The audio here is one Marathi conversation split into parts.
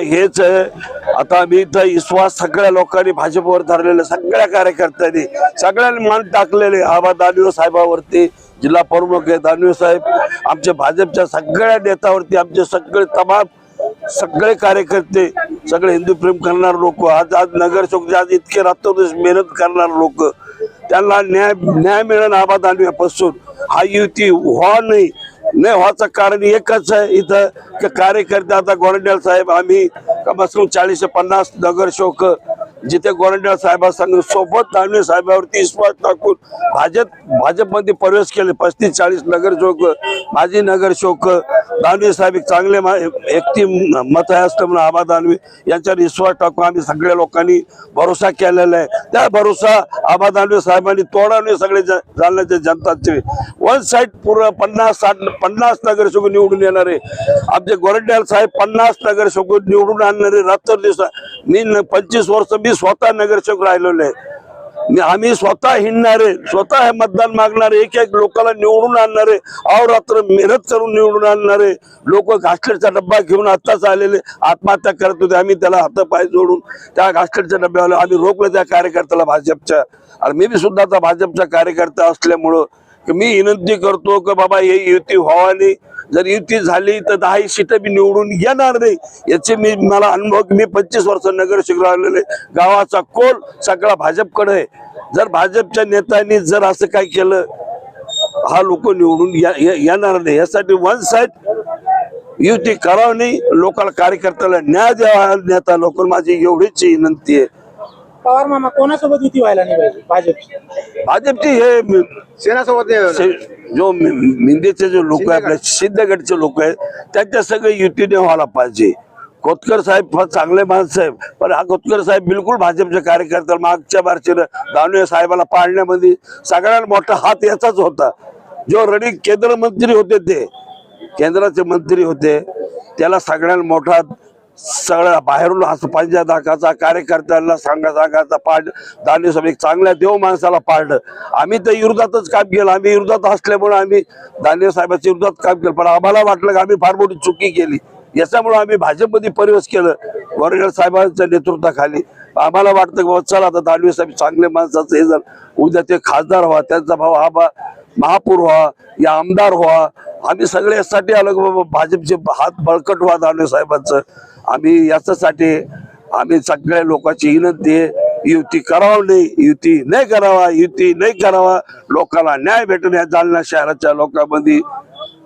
हेच आहे. आता मी तर विश्वास सगळ्या लोकांनी भाजपवर धरलेले सगळ्या कार्यकर्त्यांनी सगळ्यांनी मान टाकलेले आबा दानवे साहेबावरती जिल्हा प्रमुख आहे दानवे साहेब आमच्या भाजपच्या सगळ्या नेत्यावरती आमचे सगळे तमाम सगळे कार्यकर्ते सगळे हिंदू प्रेम करणार लोक आज आज नगरसेवक आज इतके रात्रदिवस मेहनत करणार लोक. त्यांना न्याय न्याय मिळेल आबा दानव्यापासून हा युती व्हा नाही. नाही व्हायचं कारण एकच आहे इथं. की कार्यकर्ते आता गोरंड्याल साहेब आम्ही कमास कम चाळीस पन्नास नगरसेवक जिथे गोरंट्याल साहेबांसंग सोबत दानवे साहेबावरती विश्वास टाकून भाजप भाजपमध्ये प्रवेश केले. पस्तीस चाळीस नगरसेवक माजी नगरसेवक दानवे साहेब एक चांगले मा- एकटी मत आहे असतं म्हणून आबा दानवे यांच्यावर विश्वास टाकून आम्ही सगळ्या लोकांनी भरोसा केलेला आहे. त्या भरोसा आबा दानवे साहेबांनी तोडावले सगळे ज- जालन्याच्या जनताचे. वन साईड पूर्ण पन्नास साठ पन्नास नगरसेवक निवडून येणारे. आमचे गोरंट्याल साहेब पन्नास नगरसेवक निवडून आणणारे. रात्र दिवसा मी पंचवीस वर्ष मी मी स्वतः नगरसेवक राहिलेलो आहे. आम्ही स्वतः हिंडणारे स्वतः हे मतदान मागणारे एक एक लोकांना निवडून आणणारे रात्र मेहनत करून निवडून आणणारे लोक घासलेटचा डब्बा घेऊन आत्ताच आलेले आत्महत्या करत होते. आम्ही त्याला हातपाय जोडून त्या घासलेटच्या डब्यावर आम्ही रोखलं त्या कार्यकर्त्याला भाजपच्या. आणि मी बी सुद्धा आता भाजपचा कार्यकर्ता असल्यामुळं मी विनंती करतो की बाबा हे युती व्हावानी जर युती झाली तर दहा सीट मी निवडून येणार नाही. याचे मी मला अनुभव मी पंचवीस वर्ष नगरसेवक राहिलेले गावाचा कोल सगळा भाजपकडे आहे. जर भाजपच्या नेत्यांनी जर असं काय केलं हा लोक निवडून या- येणार नाही. यासाठी वन साईड युती करावं नाही लोकांना कार्यकर्त्याला न्याय द्यावा नेता लोक माझी एवढीच विनंती आहे. पवार मामा कोणासोबत युती व्हायला नाही पाहिजे भाजप भाजपची हे सेनासोबत से- जो मिंदेचे जे लोक आहे आपल्या सिद्धगडचे लोक आहेत त्यांच्या सगळे युतीने व्हायला पाहिजे. खोतकर साहेब फार चांगले माणसं आहे पण हा खोतकर साहेब बिलकुल भाजपचे कार्यकर्ते मागच्या बारचीनं दानवे साहेबाला पाडण्यामध्ये सगळ्यात मोठा हात याचाच होता. जो रडी केंद्र मंत्री होते ते केंद्राचे मंत्री होते त्याला सगळ्यात मोठा सगळ्या बाहेरून हस पंजा दाखाचा कार्यकर्त्यांना सांगा सांगायचा पाड दानवे साहेब एक चांगल्या देव माणसाला पाडलं. आम्ही तर विरोधातच काम केलं. आम्ही विरोधात असल्यामुळे आम्ही दानवे साहेबांच्या विरोधात काम केलं. पण आम्हाला वाटलं की आम्ही फार मोठी चुकी केली. याच्यामुळे आम्ही भाजपमध्ये परिवेश केलं. वरगड साहेबांच्या नेतृत्वाखाली. आम्हाला वाटतं की चला आता दानवे साहेब चांगले माणसाचं हे जर उद्या ते खासदार व्हा त्यांचा भाव हा बा महापूर व्हा या आमदार व्हा. आम्ही सगळे यासाठी आलो की बाबा भाजपचे हात बळकट व्हा दानवे साहेबांचं. आम्ही याच्यासाठी आम्ही सगळ्या लोकांची विनंती आहे युती करावं नाही युती नाही करावा युती नाही करावा लोकांना न्याय भेटून या जालना शहराच्या लोकांमध्ये.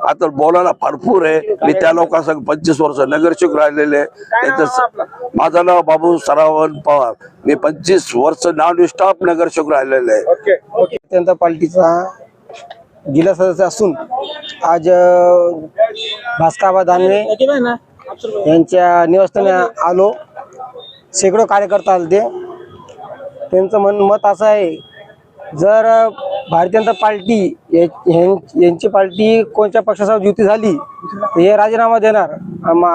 आता बोलायला भरपूर आहे. मी त्या लोकांसंग पंचवीस वर्ष नगरसेवक राहिलेले आहे. त्यांचं माझं नाव बाबू सरावण पवार. मी पंचवीस वर्ष नॉन स्टॉप नगरसेवक राहिलेले आहे. Okay okay. जनता पार्टीचा जिल्हा सदस्य असून आज अं, भास्करबा दानवे यांच्या निवासस्थानी आलो. शेकडो कार्यकर्ता आले ते त्यांचं मन मत असं आहे जर भारतीय जनता पार्टी या- ह्यां- यांची पार्टी कोणत्या पक्षासोबत युती झाली तर हे राजीनामा देणार.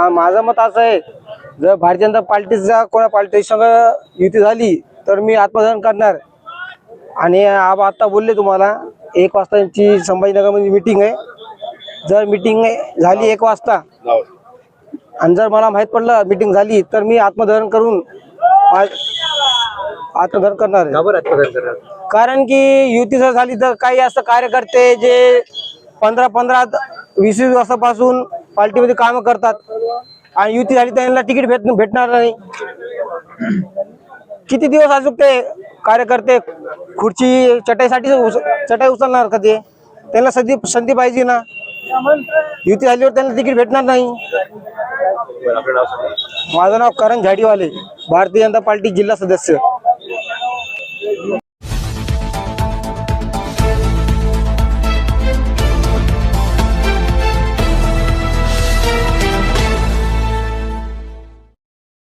माझं मत असं आहे जर भारतीय जनता पार्टीचा कोणा पार्टीसंग युती झाली तर मी आत्मदहन करणार. आणि आबा आता बोलले तुम्हाला एक वाजता यांची संभाजीनगरमध्ये मिटिंग आहे. जर मिटिंग झाली एक वाजता आणि जर मला माहीत पडलं मिटिंग झाली तर मी आत्मदहन करून आत्मदहन करणार आहे. कारण की युती जर झाली तर काही असं कार्यकर्ते जे पंधरा पंधरा वीस वीस वर्षापासून पार्टीमध्ये काम करतात आणि युती झाली तर त्यांना तिकीट भेट भेटणार नाही. किती दिवस अजून ते कार्यकर्ते खुर्ची चटाईसाठी उच- चटाई उचलणार का ते? त्यांना संधी संधी पाहिजे ना. युती झाल्यावर त्यांना तिकीट भेटणार नाही. माझं नाव करण झाडीवाले भारतीय जनता पार्टी जिल्हा सदस्य.